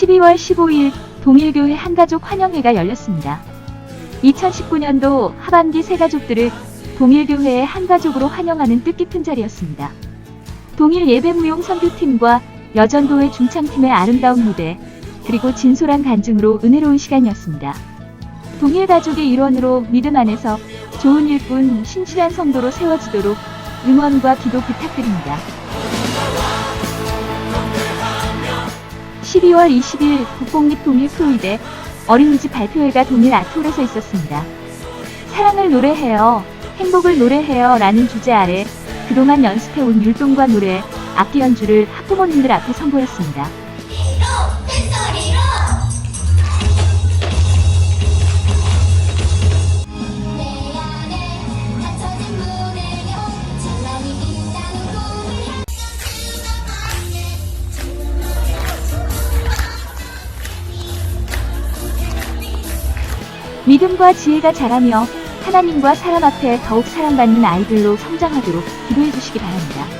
12월 15일 동일교회 한가족 환영회가 열렸습니다. 2019년도 하반기 새 가족들을 동일교회의 한가족으로 환영하는 뜻깊은 자리였습니다. 동일 예배무용 선교팀과 여전도회 중창팀의 아름다운 무대, 그리고 진솔한 간증으로 은혜로운 시간이었습니다. 동일 가족의 일원으로 믿음 안에서 좋은 일꾼, 신실한 성도로 세워지도록 응원과 기도 부탁드립니다. 12월 20일 국공립 동일 프로이대 어린이집 발표회가 동일 아트홀에서 있었습니다. 사랑을 노래해요, 행복을 노래해요 라는 주제 아래 그동안 연습해온 율동과 노래, 악기 연주를 학부모님들 앞에 선보였습니다. 믿음과 지혜가 자라며 하나님과 사람 앞에 더욱 사랑받는 아이들로 성장하도록 기도해 주시기 바랍니다.